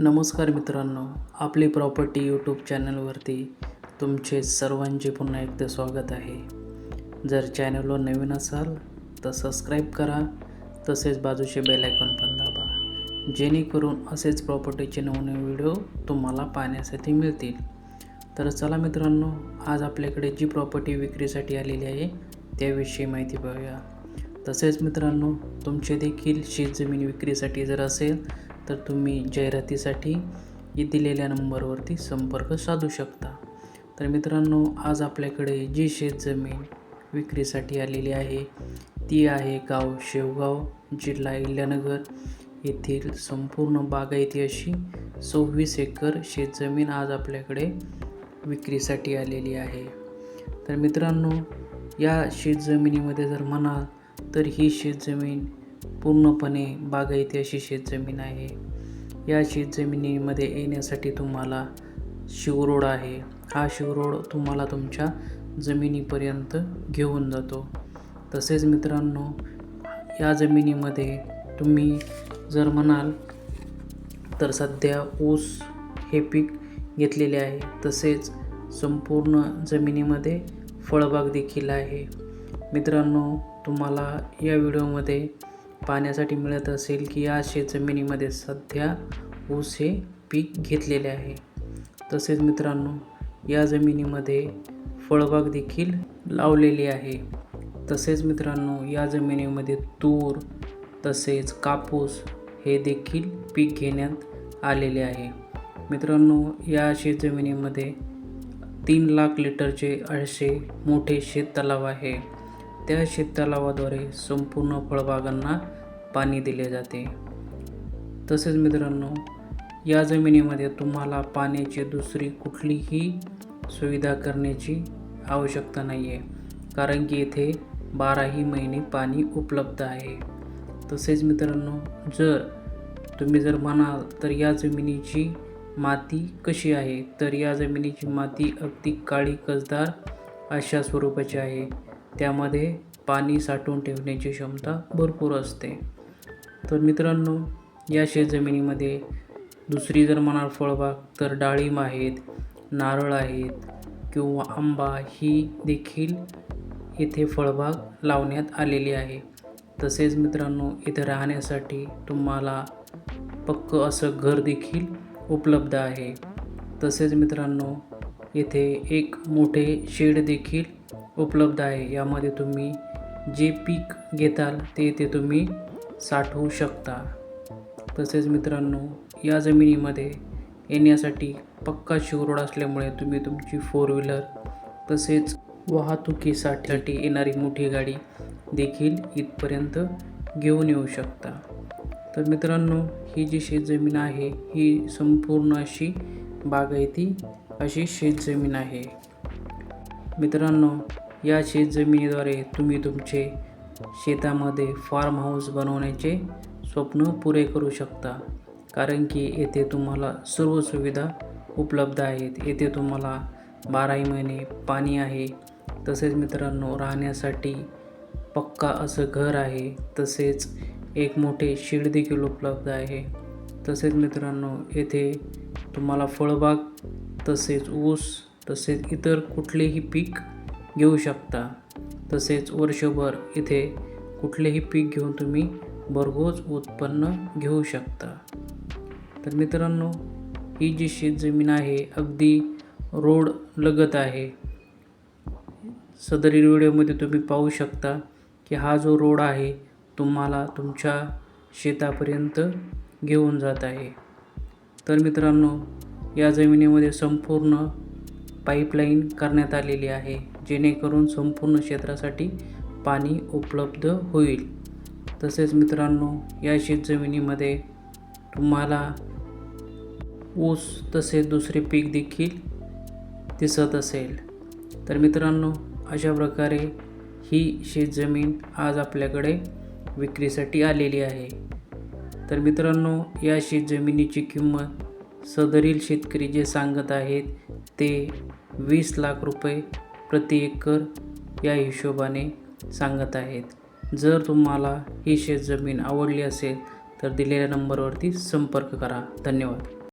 नमस्कार मित्रांनो आपली प्रॉपर्टी यूट्यूब चॅनलवरती तुमचे सर्वांचे पुन्हा एकदा स्वागत आहे. जर चॅनलवर नवीन असाल तर सबस्क्राईब करा तसेच बाजूचे बेल आयकॉन पण दाबा. जेणेकरून असेच प्रॉपर्टीचे नवनवे व्हिडिओ तुम्हाला पाहण्यासाठी मिळतील. तर चला मित्रांनो आज आपल्याकडे जी प्रॉपर्टी विक्रीसाठी आलेली आहे त्याविषयी माहिती पाहूया. तसेच मित्रांनो तुमचे देखील शेतजमीन विक्रीसाठी जर असेल तर तुम्ही जाहिरातीसाठी दिलेल्या नंबरवरती संपर्क साधू शकता. तर मित्रांनो आज आपल्याकडे जी शेतजमीन विक्रीसाठी आलेली आहे ती आहे गाव शेवगाव जिल्हा इल्यानगर. येथील संपूर्ण बागायती अशी सव्वीस एकर शेतजमीन आज आपल्याकडे विक्रीसाठी आलेली आहे. तर मित्रांनो या शेतजमिनीमध्ये जर म्हणाल तर ही शेतजमीन पूर्णपणे बागायती अशी शेतजमीन आहे. या शेतजमिनीमध्ये येण्यासाठी तुम्हाला शिवरोड आहे. हा शिवरोड तुम्हाला तुमच्या जमिनीपर्यंत घेऊन जातो. तसेच मित्रांनो या जमिनीमध्ये तुम्ही जर म्हणाल तर सध्या ऊस हे पीक घेतलेले आहे. तसेच संपूर्ण जमिनीमध्ये फळबाग देखील आहे. मित्रांनो तुम्हाला या व्हिडिओमध्ये पाहण्यासाठी मिळत असेल की या शेतजमिनीमध्ये सध्या ऊस हे पीक घेतलेले आहे. तसेच मित्रांनो या जमिनीमध्ये फळबाग देखील लावलेली आहे. तसेच मित्रांनो या जमिनीमध्ये तूर तसेच कापूस हे देखील पीक घेण्यात आलेले आहे. मित्रांनो या शेतजमिनीमध्ये तीन लाख लिटरचे असे मोठे शेत तलाव आहे. त्या शेततलावाद्वारे संपूर्ण फळबागांना पाणी दिले जाते. तसेच मित्रांनो या जमिनीमध्ये तुम्हाला पाण्याची दुसरी कुठलीही सुविधा करण्याची आवश्यकता नाही आहे कारण की येथे बाराही महिने पाणी उपलब्ध आहे. तसेच मित्रांनो जर तुम्ही जर म्हणाल तर या जमिनीची माती कशी आहे? तर या जमिनीची माती अगदी काळी कसदार अशा स्वरूपाची आहे. त्यामध्ये पाणी साठवून ठेवण्याची क्षमता भरपूर असते. तर मित्रांनो या शेतजमिनीमध्ये दुसरी जर म्हणाल फळबाग तर डाळिंब आहेत नारळ आहेत किंवा आंबा ही देखील इथे फळबाग लावण्यात आलेली आहे. तसेच मित्रांनो इथे राहण्यासाठी तुम्हाला पक्क असं घर देखील उपलब्ध आहे. तसेच मित्रांनो येथे एक मोठे शेड देखील उपलब्ध आहे. यामध्ये तुम्ही जे पीक घेताल ते ते तुम्ही साठवू शकता. तसेच मित्रांनो या जमिनीमध्ये येण्यासाठी पक्का शिवरोड असल्यामुळे तुम्ही तुमची फोर व्हीलर तसेच वाहतुकीसाठी येणारी मोठी गाडी देखील इथपर्यंत घेऊन येऊ शकता. तर मित्रांनो ही जी शेतजमीन आहे ही संपूर्ण अशी बागायती अशी शेतजमीन आहे. मित्रांनो या शेतजमिनीद्वारे तुम्ही तुमचे शेतामध्ये फार्म हाऊस बनवण्याचे स्वप्न पुरे करू शकता. कारण की येथे तुम्हाला सर्व सुविधा उपलब्ध आहेत. येथे तुम्हाला बाराही महिने पाणी आहे. तसेच मित्रांनो राहण्यासाठी पक्का असं घर आहे. तसेच एक मोठे शेड देखील उपलब्ध आहे. तसेच मित्रांनो येथे तुम्हाला फळबाग तसेच ऊस तसेच इतर कुठलेही पीक घेऊ शकता. तसेच वर्षभर इथे कुठलेही पीक घेऊन तुम्ही भरघोस उत्पन्न घेऊ शकता. तर मित्रांनो ही जी शेतजमीन आहे अगदी रोड लगत आहे. सदरील व्हिडिओमध्ये तुम्ही पाहू शकता की हा जो रोड आहे तुम्हाला तुमच्या शेतापर्यंत घेऊन जात आहे. तर मित्रांनो या जमिनीमध्ये संपूर्ण पाईपलाईन करण्यात आलेली आहे. जेणेकरून संपूर्ण क्षेत्रासाठी पाणी उपलब्ध होईल. तसेच मित्रांनो या शेतजमिनीमध्ये तुम्हाला ऊस तसेच दुसरे पीक देखील दिसत असेल. तर मित्रांनो अशा प्रकारे ही शेतजमीन आज आपल्याकडे विक्रीसाठी आलेली आहे. तर मित्रांनो या शेतजमिनीची किंमत सदरील शेतकरी जे सांगत आहेत ते वीस लाख रुपये प्रति एकर या हिशोबाने सांगत आहेत. जर तुम्हाला ही शेतजमीन आवडली असेल तर दिलेल्या नंबरवरती संपर्क करा. धन्यवाद.